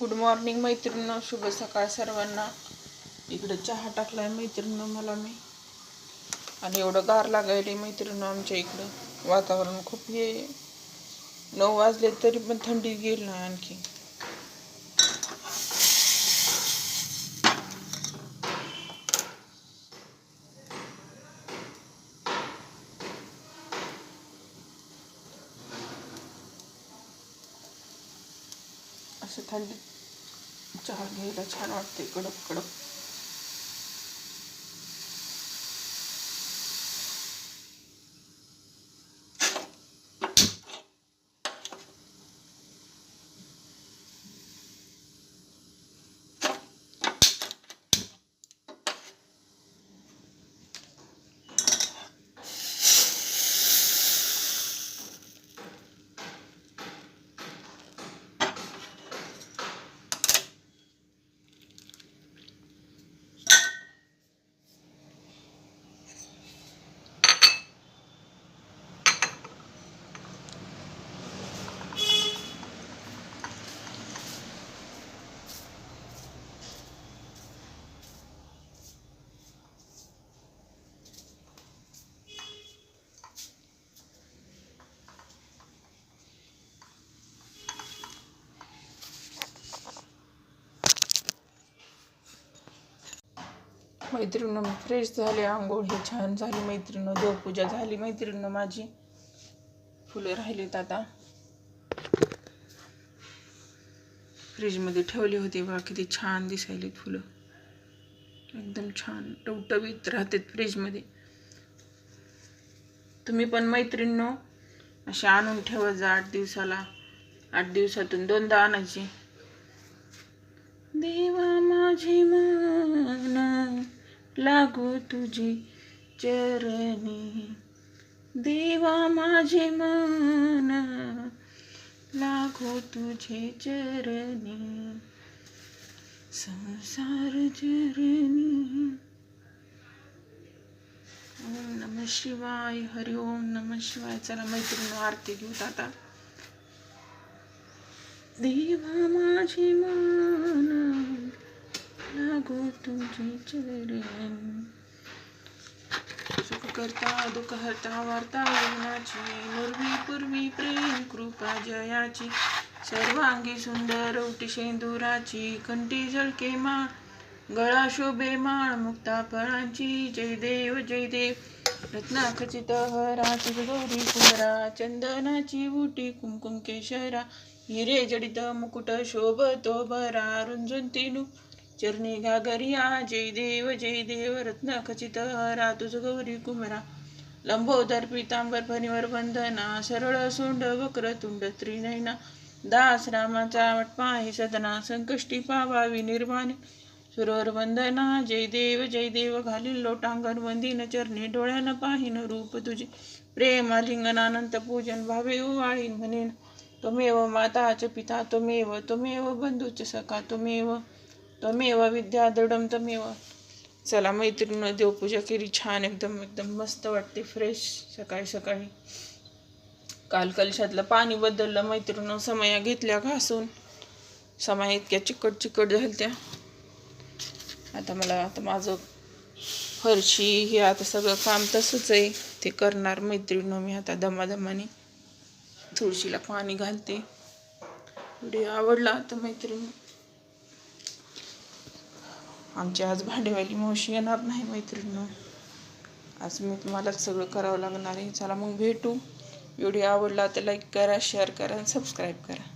Good morning मैत्रिणीनं. शुभ सकाळ सर्वांना. इकडे चहा टाकलाय मैत्रिणीनं मला मी. आणि एवढं गार लागायले मैत्रिणींनो आमच्या इकडं. वातावरण खूप हे. नऊ वाजले तरी पण थंडी गेली नाही आणखी. असं थंडीत चहा घ्यायला छान वाटते. कडक कडक मैत्रिणीनं फ्रेश झाले आंघोळ हे छान झाली मैत्रिणी देवपूजा झाली. मैत्रिणं माझी फुलं राहिलीत आता. फ्रीजमध्ये ठेवली होती बघा किती छान दिसायलीत फुलं. एकदम छान टवटवीत राहतात फ्रीजमध्ये. तुम्ही पण मैत्रिणनो असे आणून ठेवत जा आठ दिवसाला. आठ दिवसातून दोनदा आणायची. देवा माझी मन लागू तुझी चरणी. देवा माझे मन लागो तुझे चरणी. संसार चरणी. ओम नम शिवाय हरि ओम नम शिवाय. चला मैत्रीण आरती घेऊत आता. देवा माझे मन सुख करता दुःख हरता वार्ता येण्याची पूर्वी पूर्वी प्रेम कृपा जयाची सर्वांगी सुंदर उटी शेंदुराची कंठी झळके माळ गळा शोभे माळ मुक्ता फळांची जय देव जय देव रत्नाखचित हराची गौरी कुमरा चंदनाची उटी कुमकुम केशरा हिरे जडित मुकुट शोभतो भरा रुंजुन तिनू चरणी घागरिया जय देव जय देव. रत्नखचित हरा. तुझ गौरी कुमरा. लंबोदर पितांबर फणीवर वंदना. सरळ सोंड वक्र तुंड त्रिनयना दास रामाचा वटपाही सदना. संकष्टी पावावी निर्वाणी. सुरवर वंदना. जय देव जय देव. घालील लोटांगण वंदिन. चरणी डोळ्यानं पाहिन रूप तुझे. प्रेम लिंगनानंत पूजन. भावे वाळीन म्हणेन त्वमेव माताच पिता त्वमेव त्वमेव बंधूच सखा त्वमेव त्वमेव विद्या दृढम त्वमेव चला मैत्रिणीनं देवपूजा केली. छान एकदम एकदम मस्त वाटते. फ्रेश सकाळी सकाळी. काल कलशातलं पाणी बदललं. मैत्रिणीनं समया घेतल्या घासून. समया इतक्या चिकट चिकट झाल्या आता मला आता माझं फरशी हे आता सगळं काम तसंच आहे. ते करणार मैत्रिणीनं मी आता दमादमाने. तुळशीला पाणी घालते. व्हिडिओ आवडला तर मैत्रिणी. आमची आज भांडेवाली मावशी येणार नाही मैत्रिणी. आज मी तुम्हालाच सगळं करावं लागणार आहे. चला मग भेटू. व्हिडिओ आवडला तर लाईक करा शेअर करा आणि सबस्क्राईब करा.